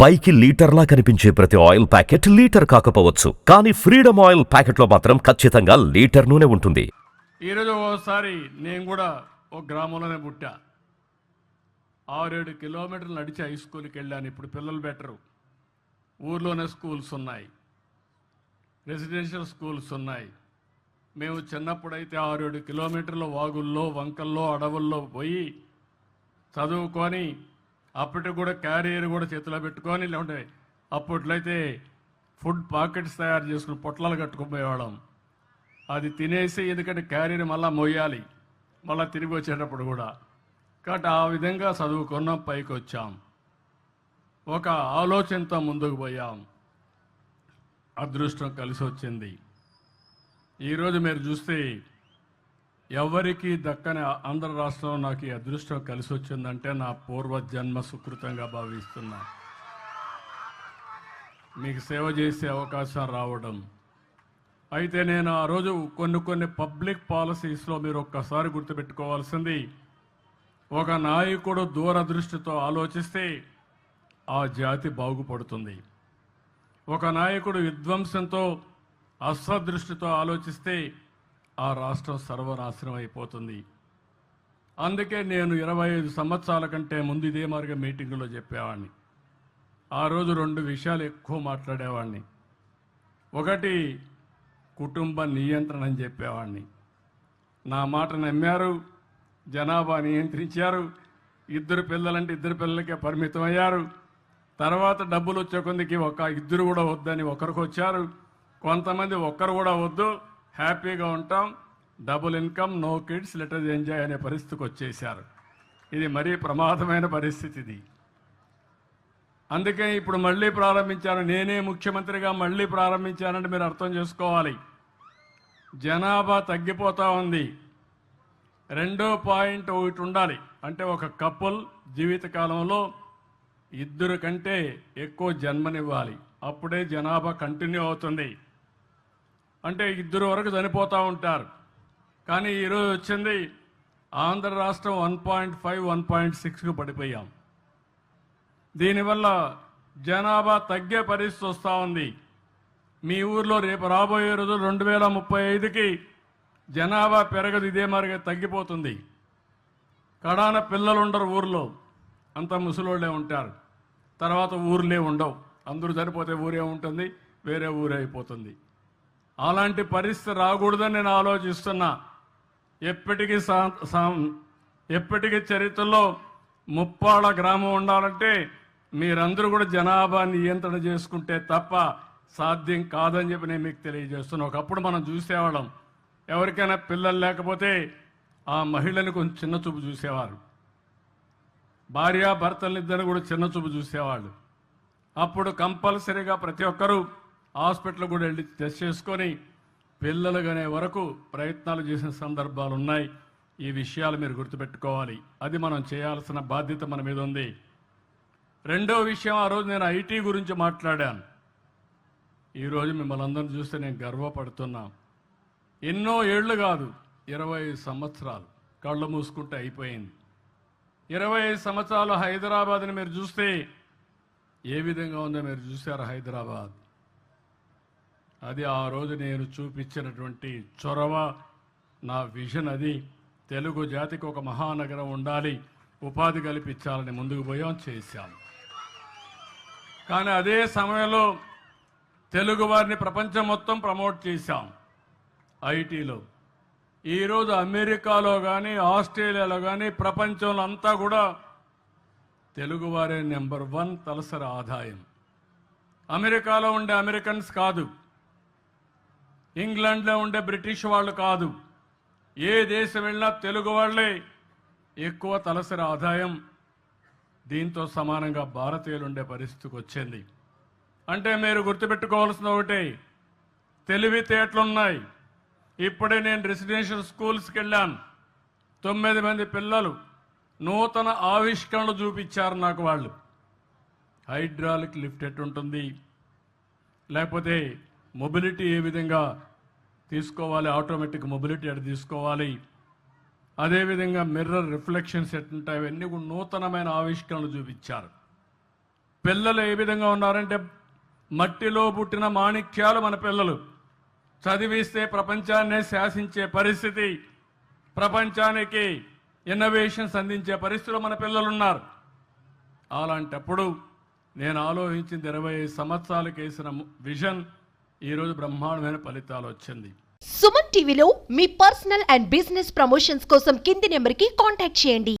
పైకి లీటర్లా కనిపించే ప్రతి ఆయిల్ ప్యాకెట్ లీటర్ కాకపోవచ్చు. కానీ ఫ్రీడమ్ ఆయిల్ ప్యాకెట్లో మాత్రం ఖచ్చితంగా లీటర్ నూనె ఉంటుంది. ఈరోజు ఓసారి నేను కూడా ఒక గ్రామంలోనే పుట్టా. ఆరేడు కిలోమీటర్లు నడిచి హై స్కూల్కి వెళ్ళాను. ఇప్పుడు పిల్లలు బెటరు. ఊర్లోనే స్కూల్స్ ఉన్నాయి. రెసిడెన్షియల్ స్కూల్స్ ఉన్నాయి. మేము చిన్నప్పుడైతే ఆరేడు కిలోమీటర్ల వాగుల్లో వంకల్లో అడవుల్లో పోయి చదువుకొని అప్పటికి కూడా క్యారియర్ కూడా చేతిలో పెట్టుకొని లేకుంటే అప్పట్లయితే ఫుడ్ పాకెట్స్ తయారు చేసుకుని పొట్లాలు కట్టుకుపోయేవాళ్ళం. అది తినేసి ఎందుకంటే క్యారీని మళ్ళీ మోయాలి మళ్ళీ తిరిగి వచ్చేటప్పుడు కూడా. కాబట్టి ఆ విధంగా చదువుకున్నాం పైకి వచ్చాం. ఒక ఆలోచనతో ముందుకు పోయాం. అదృష్టం కలిసి వచ్చింది. ఈరోజు మీరు చూస్తే ఎవరికి దక్కని ఆంధ్ర రాష్ట్రంలో నాకు ఈ అదృష్టం కలిసి వచ్చిందంటే నా పూర్వ జన్మ సుకృతంగా భావిస్తున్నా. మీకు సేవ చేసే అవకాశం రావడం. అయితే నేను ఆ రోజు కొన్ని కొన్ని పబ్లిక్ పాలసీస్లో మీరు ఒక్కసారి గుర్తుపెట్టుకోవాల్సింది ఒక నాయకుడు దూరదృష్టితో ఆలోచిస్తే ఆ జాతి బాగుపడుతుంది. ఒక నాయకుడు విధ్వంసంతో అస్వదృష్టితో ఆలోచిస్తే ఆ రాష్ట్రం సర్వనాశనం అయిపోతుంది. అందుకే నేను ఇరవై ఐదు సంవత్సరాల కంటే ముందు ఇదే మార్గ మీటింగులో చెప్పేవాడిని ఆ రోజు రెండు విషయాలు ఎక్కువ మాట్లాడేవాడిని ఒకటి కుటుంబ నియంత్రణ అని చెప్పేవాడిని నా మాట నమ్మారు జనాభా నియంత్రించారు ఇద్దరు పిల్లలంటే ఇద్దరు పిల్లలకే పరిమితం అయ్యారు. తర్వాత డబ్బులు వచ్చే కొందికి ఒక ఇద్దరు కూడా వద్దని ఒకరికి వచ్చారు. కొంతమంది ఒక్కరు కూడా వద్దు హ్యాపీగా ఉంటాం. Double income no kids later enjoy అనే పరిస్థితికి వచ్చేసారు ఇది మరీ ప్రమాదమైన పరిస్థితి ఇది అందుకే ఇప్పుడు మళ్ళీ ప్రారంభించాను నేనే ముఖ్యమంత్రిగా మళ్ళీ ప్రారంభించానంటే మీరు అర్థం చేసుకోవాలి. జనాభా తగ్గిపోతూ ఉంది. రెండో పాయింట్ ఒకటి ఉండాలి. అంటే ఒక కపుల్ జీవితకాలంలో ఇద్దరు కంటే ఎక్కువ జన్మనివ్వాలి. అప్పుడే జనాభా కంటిన్యూ అవుతుంది. అంటే ఇద్దరు వరకు చనిపోతూ ఉంటారు. కానీ ఈరోజు వచ్చింది ఆంధ్ర రాష్ట్రం one point five one point సిక్స్కి పడిపోయాం. దీనివల్ల జనాభా తగ్గే పరిస్థితి వస్తూ ఉంది. మీ ఊర్లో రేపు రాబోయే రోజు రెండు వేల ముప్పై ఐదుకి జనాభా పెరగదు ఇదే మారిగా తగ్గిపోతుంది. కడాన పిల్లలు ఉండరు ఊర్లో. అంత ముసలోళ్ళే ఉంటారు. తర్వాత ఊర్లే ఉండవు. అందరూ చనిపోతే ఊరే ఉంటుంది వేరే ఊరే అయిపోతుంది. అలాంటి పరిస్థితి రాకూడదని నేను ఆలోచిస్తున్నా. ఎప్పటికీ ఎప్పటికీ చరిత్రలో ముప్పాళ్ళ గ్రామం ఉండాలంటే మీరందరూ కూడా జనాభా నియంత్రణ చేసుకుంటే తప్ప సాధ్యం కాదని చెప్పి నేను మీకు తెలియజేస్తున్నా. ఒకప్పుడు మనం చూసేవాళ్ళం. ఎవరికైనా పిల్లలు లేకపోతే ఆ మహిళని కొంచెం చిన్న చూపు చూసేవారు. భార్య భర్తలిద్దరు కూడా చిన్న చూపు చూసేవాళ్ళు. అప్పుడు కంపల్సరీగా ప్రతి ఒక్కరూ హాస్పిటల్ కూడా వెళ్ళి టెస్ట్ చేసుకొని పిల్లలు కనే వరకు ప్రయత్నాలు చేసిన సందర్భాలు ఉన్నాయి ఈ విషయాలు మీరు గుర్తుపెట్టుకోవాలి. అది మనం చేయాల్సిన బాధ్యత మన మీద ఉంది. రెండో విషయం ఆ రోజు నేను ఐటీ గురించి మాట్లాడాను. ఈరోజు మిమ్మల్ని అందరిని చూస్తే నేను గర్వపడుతున్నా. ఎన్నో ఏళ్ళు కాదు ఇరవై సంవత్సరాలు కళ్ళు మూసుకుంటే అయిపోయింది. ఇరవై సంవత్సరాలు హైదరాబాద్ని మీరు చూస్తే ఏ విధంగా ఉందో మీరు చూశారు హైదరాబాద్? అది ఆ రోజు నేను చూపించినటువంటి చొరవ నా విజన్ అది. తెలుగు జాతికి ఒక మహానగరం ఉండాలి. ఉపాధి కల్పించాలని ముందుకు పోయాం చేశాం. కానీ అదే సమయంలో తెలుగు వారిని ప్రపంచం మొత్తం ప్రమోట్ చేశాం. ఐటీలో. ఈరోజు అమెరికాలో కానీ ఆస్ట్రేలియాలో కానీ ప్రపంచంలో అంతా కూడా తెలుగువారే నెంబర్ వన్ తలసరి ఆదాయం. అమెరికాలో ఉండే అమెరికన్స్ కాదు. ఇంగ్లాండ్లో ఉండే బ్రిటిష్ వాళ్ళు కాదు. ఏ దేశం వెళ్ళినా తెలుగు వాళ్ళే. ఎక్కువ తలసరి ఆదాయం. దీంతో సమానంగా భారతీయులు ఉండే పరిస్థితికి వచ్చింది. అంటే మీరు గుర్తుపెట్టుకోవాల్సిన ఒకటే. తెలివితేటలున్నాయి. ఇప్పుడే నేను రెసిడెన్షియల్ స్కూల్స్కి వెళ్ళాను. తొమ్మిది మంది పిల్లలు నూతన ఆవిష్కరణలు చూపించారు నాకు వాళ్ళు. హైడ్రాలిక్ లిఫ్ట్ ఎట్టుంటుంది? లేకపోతే మొబిలిటీ ఏ విధంగా తీసుకోవాలి? ఆటోమేటిక్ మొబిలిటీ ఎటు తీసుకోవాలి? అదేవిధంగా మిర్రర్ రిఫ్లెక్షన్స్ ఎట్టుంటాయి అవన్నీ కూడా నూతనమైన ఆవిష్కరణలు చూపించారు. పిల్లలు ఏ విధంగా ఉన్నారంటే మట్టిలో పుట్టిన మాణిక్యాలు మన పిల్లలు. చదివిస్తే ప్రపంచాన్నే శాసించే పరిస్థితి ప్రపంచానికి ఇన్నోవేషన్స్ అందించే పరిస్థితిలో మన పిల్లలు ఉన్నారు అలాంటప్పుడు నేను ఆలోచించింది ఇరవై ఐదు సంవత్సరాలకు వేసిన విజన్ ఈరోజు బ్రహ్మాండమైన ఫలితాలు వచ్చింది. సుమన్ టీవీలో మీ పర్సనల్ అండ్ బిజినెస్ ప్రమోషన్స్ కోసం కింది నెంబర్కి కాంటాక్ట్ చేయండి.